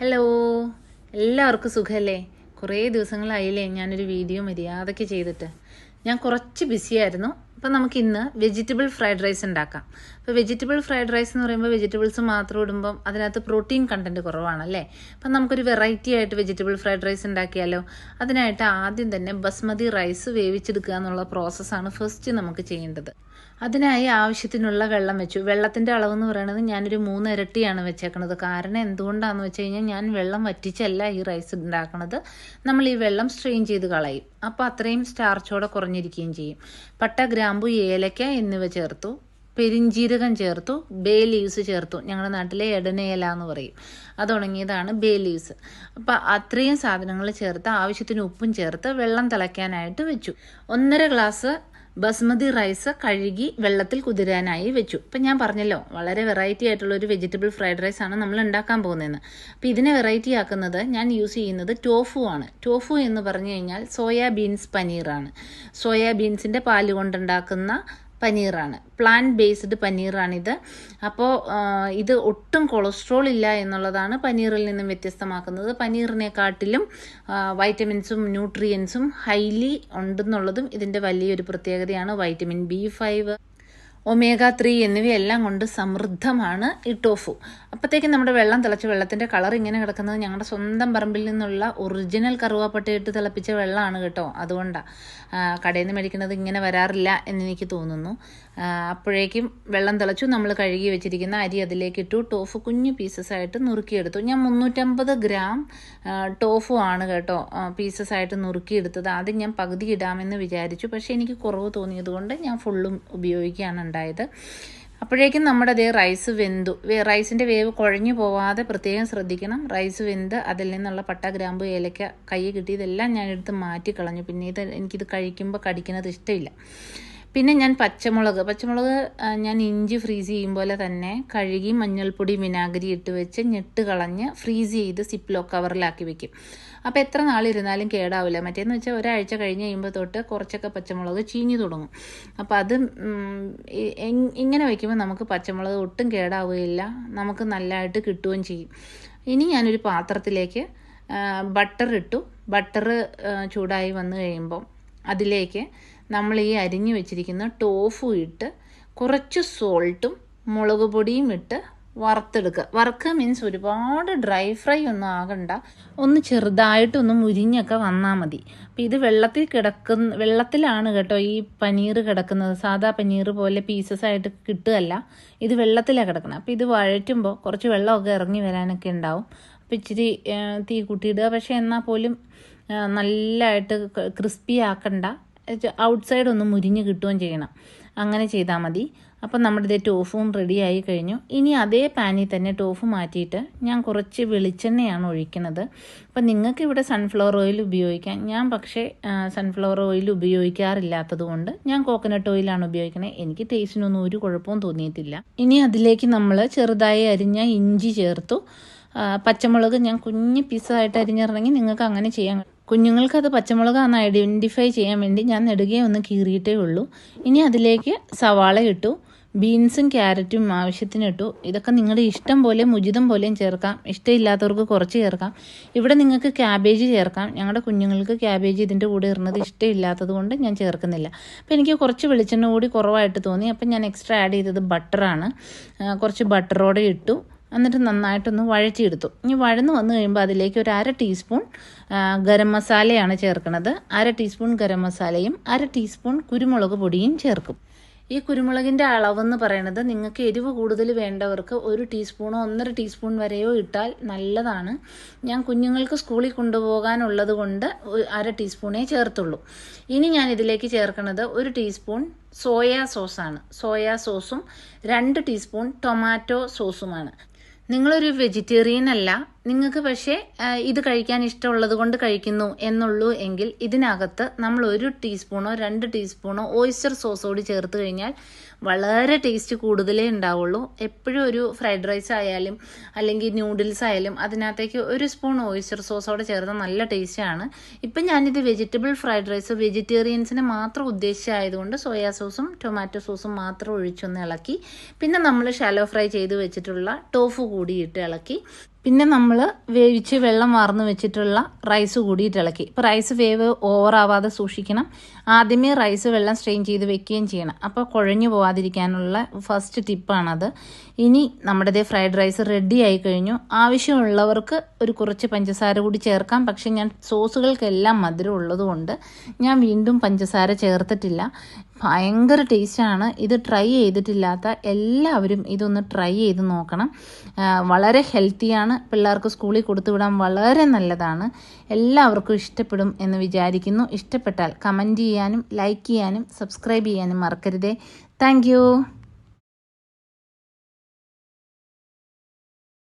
Hello എല്ലാവർക്കും സുഖമല്ലേ കുറേ ദിവസങ്ങളായില്ലേ ഞാനൊരു വീഡിയോ മര്യാദയ്ക്ക് ചെയ്തിട്ട്. ഞാൻ കുറച്ച് ബിസിയായിരുന്നു അപ്പം നമുക്ക് ഇന്ന് വെജിറ്റബിൾ ഫ്രൈഡ് റൈസ് ഉണ്ടാക്കാം. അപ്പോൾ വെജിറ്റബിൾ ഫ്രൈഡ് റൈസ് എന്ന് പറയുമ്പോൾ വെജിറ്റബിൾസ് മാത്രം ഇടുമ്പം അതിനകത്ത് പ്രോട്ടീൻ കണ്ടന്റ് കുറവാണല്ലേ അപ്പം നമുക്കൊരു വെറൈറ്റി ആയിട്ട് വെജിറ്റബിൾ ഫ്രൈഡ് റൈസ് ഉണ്ടാക്കിയാലോ? അതിനായിട്ട് ആദ്യം തന്നെ ബസ്മതി റൈസ് വേവിച്ചെടുക്കുക എന്നുള്ള പ്രോസസ്സാണ് ഫസ്റ്റ് നമുക്ക് ചെയ്യേണ്ടത്. അതിനായി ആവശ്യത്തിനുള്ള വെള്ളം വെച്ചു. വെള്ളത്തിന്റെ അളവെന്ന് പറയുന്നത് ഞാനൊരു മൂന്ന് ഇരട്ടിയാണ് വെച്ചേക്കണത്. കാരണം എന്തുകൊണ്ടാണെന്ന് വെച്ച് കഴിഞ്ഞാൽ ഞാൻ വെള്ളം വറ്റിച്ചല്ല ഈ റൈസ് ഉണ്ടാക്കുന്നത് നമ്മൾ ഈ വെള്ളം സ്ട്രെയിൻ ചെയ്ത് കളയും. അപ്പോൾ അത്രയും സ്റ്റാർച്ചോടെ കുറഞ്ഞിരിക്കുകയും ചെയ്യും. പട്ട ഗ്രാമ്പു ഏലക്ക എന്നിവ ചേർത്തു. പെരിഞ്ചീരകം ചേർത്തു. ബേ ലീവ്സ് ചേർത്തു. ഞങ്ങളുടെ നാട്ടിലെ എടനയില എന്ന് പറയും. അത് ബേ ലീവ്സ് അപ്പോൾ അത്രയും സാധനങ്ങൾ ചേർത്ത് ആവശ്യത്തിന് ഉപ്പും ചേർത്ത് വെള്ളം തിളയ്ക്കാനായിട്ട് വെച്ചു. ഒന്നര ഗ്ലാസ് ബസ്മതി റൈസ് കഴുകി വെള്ളത്തിൽ കുതിരാനായി വെച്ചു. ഇപ്പം ഞാൻ പറഞ്ഞല്ലോ വളരെ വെറൈറ്റി ആയിട്ടുള്ള ഒരു വെജിറ്റബിൾ ഫ്രൈഡ് റൈസ് ആണ് നമ്മൾ ഉണ്ടാക്കാൻ പോകുന്നതെന്ന്. അപ്പം ഇതിനെ വെറൈറ്റി ആക്കുന്നത് ഞാൻ യൂസ് ചെയ്യുന്നത് ടോഫു ആണ്. ടോഫു എന്ന് പറഞ്ഞു കഴിഞ്ഞാൽ സോയാബീൻസ് പനീറാണ്. സോയാ ബീൻസിന്റെ പാൽ കൊണ്ടുണ്ടാക്കുന്ന പനീറാണ്. പ്ലാന്റ് ബേസ്ഡ് പനീറാണിത്. അപ്പോൾ ഇത് ഒട്ടും കൊളസ്ട്രോൾ ഇല്ല എന്നുള്ളതാണ് പനീറിൽ നിന്നും വ്യത്യസ്തമാക്കുന്നത്. പനീറിനെക്കാട്ടിലും വൈറ്റമിൻസും ന്യൂട്രിയൻസും ഹൈലി ഉണ്ടെന്നുള്ളതും ഇതിന്റെ വലിയൊരു പ്രത്യേകതയാണ്. Vitamin B five omega three എന്നിവയെല്ലാം കൊണ്ട് സമൃദ്ധമാണ് ഈ ടോഫു. അപ്പോഴത്തേക്കും നമ്മുടെ വെള്ളം തിളച്ച വെള്ളത്തിന്റെ കളർ ഇങ്ങനെ കിടക്കുന്നത് ഞങ്ങളുടെ സ്വന്തം പറമ്പിൽ നിന്നുള്ള ഒറിജിനൽ കറുവാപ്പട്ടയിട്ട് തിളപ്പിച്ച വെള്ളമാണ് കേട്ടോ. അതുകൊണ്ടാണ് കടയിൽ നിന്ന് മേടിക്കുന്നത് ഇങ്ങനെ വരാറില്ല എന്നെനിക്ക് തോന്നുന്നു. അപ്പോഴേക്കും വെള്ളം തിളച്ചു നമ്മൾ കഴുകി വെച്ചിരിക്കുന്ന അരി അതിലേക്ക് ഇട്ടു ടോഫു കുഞ്ഞു പീസസ് ആയിട്ട് നുറുക്കിയെടുത്തു. ഞാൻ മുന്നൂറ്റമ്പത് ഗ്രാം ടോഫു ആണ് കേട്ടോ പീസസ് ആയിട്ട് നുറുക്കിയെടുത്തത്. ആദ്യം ഞാൻ പകുതി ഇടാമെന്ന് വിചാരിച്ചു പക്ഷേ എനിക്ക് കുറവ് തോന്നിയതുകൊണ്ട് ഞാൻ ഫുള്ളും ഉപയോഗിക്കുകയാണ് ഉണ്ടായത്. അപ്പോഴേക്കും നമ്മുടെ അതേ റൈസ് വെന്തു. റൈസിന്റെ വേവ് കുഴഞ്ഞു പോവാതെ പ്രത്യേകം ശ്രദ്ധിക്കണം. റൈസ് വെന്ത് അതിൽ നിന്നുള്ള പട്ട ഗ്രാമ്പു ഏലക്ക കൈ കിട്ടിയതെല്ലാം ഞാൻ എടുത്ത് മാറ്റി കളഞ്ഞു പിന്നെ ഇത് എനിക്കിത് കഴിക്കുമ്പോൾ കടിക്കുന്നത് ഇഷ്ടമില്ല. പിന്നെ ഞാൻ പച്ചമുളക് പച്ചമുളക് ഞാൻ ഇഞ്ചി ഫ്രീസ് ചെയ്യും പോലെ തന്നെ കഴുകി മഞ്ഞൾപ്പൊടി വിനാഗിരി ഇട്ട് വെച്ച് ഞെട്ട് കളഞ്ഞ് ഫ്രീസ് ചെയ്ത് സിപ്ലോ കവറിലാക്കി വെക്കും. അപ്പോൾ എത്ര നാളിരുന്നാലും കേടാവില്ല മറ്റേന്ന് വെച്ചാൽ ഒരാഴ്ച കഴിഞ്ഞ് കഴിയുമ്പോൾ തൊട്ട് കുറച്ചൊക്കെ പച്ചമുളക് ചീഞ്ഞു തുടങ്ങും. അപ്പോൾ അത് ഇങ്ങനെ വയ്ക്കുമ്പോൾ നമുക്ക് പച്ചമുളക് ഒട്ടും കേടാവുകയില്ല. നമുക്ക് നല്ലതായിട്ട് കിട്ടുകയും ചെയ്യും. ഇനി ഞാനൊരു പാത്രത്തിലേക്ക് ബട്ടർ ഇട്ടു. ബട്ടർ ചൂടായി വന്നു കഴിയുമ്പോൾ അതിലേക്ക് നമ്മൾ ഈ അരിഞ്ഞു വെച്ചിരിക്കുന്ന ടോഫു ഇട്ട് കുറച്ച് സോൾട്ടും മുളക് പൊടിയും ഇട്ട് വറുത്തെടുക്കുക. വറുക്കുക മീൻസ് ഒരുപാട് ഡ്രൈ ഫ്രൈ ഒന്നും ആകണ്ട. ഒന്ന് ചെറുതായിട്ടൊന്ന് മുരിഞ്ഞൊക്കെ വന്നാൽ മതി. അപ്പോൾ ഇത് വെള്ളത്തിൽ കിടക്കുന്ന വെള്ളത്തിലാണ് കേട്ടോ ഈ പനീർ കിടക്കുന്നത്. സാധാ പനീർ പോലെ പീസസ് ആയിട്ട് കിട്ടുകയല്ല. ഇത് വെള്ളത്തിലാണ് കിടക്കുന്നത്. അപ്പോൾ ഇത് വഴറ്റുമ്പോൾ കുറച്ച് വെള്ളമൊക്കെ ഇറങ്ങി വരാനൊക്കെ ഉണ്ടാവും. അപ്പോൾ ഇച്ചിരി തീ കൂട്ടിയിടുക. പക്ഷേ എന്നാൽ പോലും നല്ലതായിട്ട് ക്രിസ്പി ആക്കണ്ട. ഔട്ട് സൈഡ് ഒന്ന് മുരിഞ്ഞ് കിട്ടുകയും ചെയ്യണം. അങ്ങനെ ചെയ്താൽ മതി. അപ്പം നമ്മുടെ ഇതേ ടോഫും റെഡി ആയി കഴിഞ്ഞു. ഇനി അതേ പാനിൽ തന്നെ ടോഫ് മാറ്റിയിട്ട് ഞാൻ കുറച്ച് വെളിച്ചെണ്ണയാണ് ഒഴിക്കുന്നത്. അപ്പം നിങ്ങൾക്ക് ഇവിടെ സൺഫ്ലവർ ഓയിൽ ഉപയോഗിക്കാം. ഞാൻ പക്ഷേ സൺഫ്ലവർ ഓയിൽ ഉപയോഗിക്കാറില്ലാത്തത് കൊണ്ട് ഞാൻ കോക്കനട്ട് ഓയിലാണ് ഉപയോഗിക്കുന്നത്. എനിക്ക് ടേസ്റ്റിനൊന്നും ഒരു കുഴപ്പവും തോന്നിയിട്ടില്ല. ഇനി അതിലേക്ക് നമ്മൾ ചെറുതായി അരിഞ്ഞ ഇഞ്ചി ചേർത്തു. പച്ചമുളക് ഞാൻ കുഞ്ഞ് പീസായിട്ട് അരിഞ്ഞിറങ്ങി നിങ്ങൾക്ക് അങ്ങനെ ചെയ്യാം കുഞ്ഞുങ്ങൾക്ക് അത് പച്ചമുളകാന്ന് ഐഡന്റിഫൈ ചെയ്യാൻ വേണ്ടി ഞാൻ നെടുകയെ ഒന്ന് കീറിയിട്ടേ ഉള്ളൂ. ഇനി അതിലേക്ക് സവാള ഇട്ടു ബീൻസും ക്യാരറ്റും ആവശ്യത്തിന് ഇട്ടു. ഇതൊക്കെ നിങ്ങളുടെ ഇഷ്ടം പോലെ ഉചിതം പോലെയും ചേർക്കാം. ഇഷ്ടമില്ലാത്തവർക്ക് കുറച്ച് ചേർക്കാം. ഇവിടെ നിങ്ങൾക്ക് ക്യാബേജ് ചേർക്കാം. ഞങ്ങളുടെ കുഞ്ഞുങ്ങൾക്ക് ക്യാബേജ് ഇതിന്റെ കൂടെ ഇടുന്നത് ഇഷ്ടമില്ലാത്തത് ഞാൻ ചേർക്കുന്നില്ല. അപ്പോൾ എനിക്ക് കുറച്ച് വെളിച്ചെണ്ണ കൂടി കുറവായിട്ട് തോന്നി. അപ്പം ഞാൻ എക്സ്ട്രാ ആഡ് ചെയ്തത് ബട്ടറാണ് കുറച്ച് ബട്ടറോടെ ഇട്ടു. എന്നിട്ട് നന്നായിട്ടൊന്ന് വഴറ്റിയെടുത്തു. ഇനി വഴന്ന് വന്നു കഴിയുമ്പോൾ അതിലേക്ക് ഒരു അര ടീസ്പൂൺ ഗരം മസാലയാണ് ചേർക്കുന്നത്. അര ടീസ്പൂൺ ഗരം മസാലയും അര ടീസ്പൂൺ കുരുമുളക് പൊടിയും ചേർക്കും. ഈ കുരുമുളകിന്റെ അളവെന്ന് പറയുന്നത് നിങ്ങൾക്ക് എരിവ് കൂടുതൽ വേണ്ടവർക്ക് ഒരു ടീസ്പൂണോ ഒന്നര ടീസ്പൂൺ വരെയോ ഇട്ടാൽ നല്ലതാണ്. ഞാൻ കുഞ്ഞുങ്ങൾക്ക് സ്കൂളിൽ കൊണ്ടുപോകാനുള്ളത് കൊണ്ട് അര ടീസ്പൂണേ ചേർത്തുള്ളൂ. ഇനി ഞാൻ ഇതിലേക്ക് ചേർക്കുന്നത് ഒരു ടീസ്പൂൺ സോയാ സോസാണ്. സോയാ സോസും രണ്ട് ടീസ്പൂൺ ടൊമാറ്റോ സോസുമാണ്. നിങ്ങളൊരു വെജിറ്റേറിയൻ അല്ല നിങ്ങൾക്ക് പക്ഷേ ഇത് കഴിക്കാൻ ഇഷ്ടമുള്ളത് കൊണ്ട് കഴിക്കുന്നു എന്നുള്ളൂ എങ്കിൽ ഇതിനകത്ത് നമ്മൾ ഒരു ടീസ്പൂണോ രണ്ട് ടീസ്പൂണോ ഓയിസ്റ്റർ സോസ് കൂടി ചേർത്ത് കഴിഞ്ഞാൽ വളരെ ടേസ്റ്റ് കൂടുതലേ ഉണ്ടാവുള്ളൂ. എപ്പോഴും ഒരു ഫ്രൈഡ് റൈസ് ആയാലും അല്ലെങ്കിൽ ന്യൂഡിൽസ് ആയാലും അതിനകത്തേക്ക് ഒരു സ്പൂൺ ഓയിസ്റ്റർ സോസോടെ ചേർത്ത് നല്ല ടേസ്റ്റാണ് ഇപ്പം ഞാനിത് വെജിറ്റബിൾ ഫ്രൈഡ് റൈസ് വെജിറ്റേറിയൻസിന് മാത്രം ഉദ്ദേശിച്ചായതുകൊണ്ട് സോയാ സോസും ടൊമാറ്റോ സോസും മാത്രം ഒഴിച്ചൊന്ന് ഇളക്കി. പിന്നെ നമ്മൾ ഷാലോ ഫ്രൈ ചെയ്ത് വെച്ചിട്ടുള്ള ടോഫു കൂടി ഇട്ട് ഇളക്കി. പിന്നെ നമ്മൾ വേവിച്ച് വെള്ളം വാർന്ന് വെച്ചിട്ടുള്ള റൈസ് കൂടിയിട്ട് ഇളക്കി. ഇപ്പോൾ റൈസ് വേവ് ഓവറാവാതെ സൂക്ഷിക്കണം. ആദ്യമേ റൈസ് വെള്ളം സ്ട്രെയിൻ ചെയ്ത് വെക്കുകയും ചെയ്യണം. അപ്പോൾ കുഴഞ്ഞു പോവാതിരിക്കാനുള്ള ഫസ്റ്റ് ടിപ്പാണത് ഇനി നമ്മുടെ ഇതേ ഫ്രൈഡ് റൈസ് റെഡി ആയി കഴിഞ്ഞു. ആവശ്യമുള്ളവർക്ക് ഒരു കുറച്ച് പഞ്ചസാര കൂടി ചേർക്കാം. പക്ഷേ ഞാൻ സോസുകൾക്കെല്ലാം മധുരം ഉള്ളതുകൊണ്ട് ഞാൻ വീണ്ടും പഞ്ചസാര ചേർത്തിട്ടില്ല. ഭയങ്കര ടേസ്റ്റാണ് ഇത് ട്രൈ ചെയ്തിട്ടില്ലാത്ത എല്ലാവരും ഇതൊന്ന് ട്രൈ ചെയ്ത് നോക്കണം. വളരെ ഹെൽത്തിയാണ് പിള്ളേർക്ക് സ്കൂളിൽ കൊടുത്തു വിടാൻ വളരെ നല്ലതാണ്. എല്ലാവർക്കും ഇഷ്ടപ്പെടും എന്ന് വിചാരിക്കുന്നു. ഇഷ്ടപ്പെട്ടാൽ കമന്റ് ചെയ്യാനും ലൈക്ക് ചെയ്യാനും സബ്സ്ക്രൈബ് ചെയ്യാനും മറക്കരുതേ. താങ്ക്